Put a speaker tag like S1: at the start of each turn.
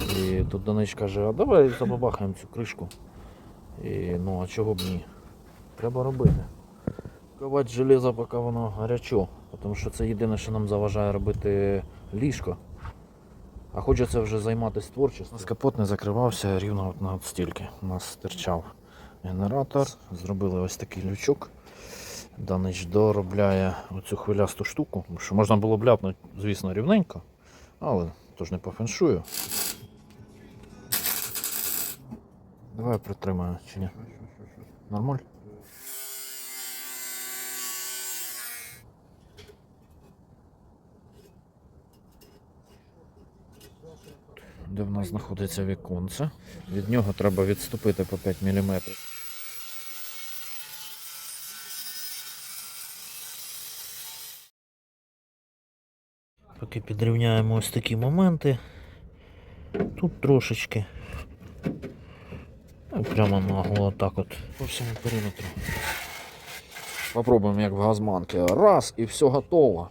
S1: І тут Данич каже, а давай забабахаємо цю кришку. І, ну а чого б ні? Треба робити. Ковати железо, поки воно гарячо, тому що це єдине, що нам заважає робити ліжко. А хочеться вже займатися творчістю. У нас капот не закривався рівно от на от стільки. У нас стирчав генератор, зробили ось такий лючок. Данич доробляє оцю хвилясту штуку, що можна було б ляпнути, звісно, рівненько, але то ж не по феншую. Давай притримаю чи ні? Нормаль? Де в нас знаходиться віконце. Від нього треба відступити по 5 мм. Поки підрівняємо ось такі моменти. Тут трошечки. Прямо нагло так от по всьому периметру. Попробуємо як в газманки. Раз і все готово.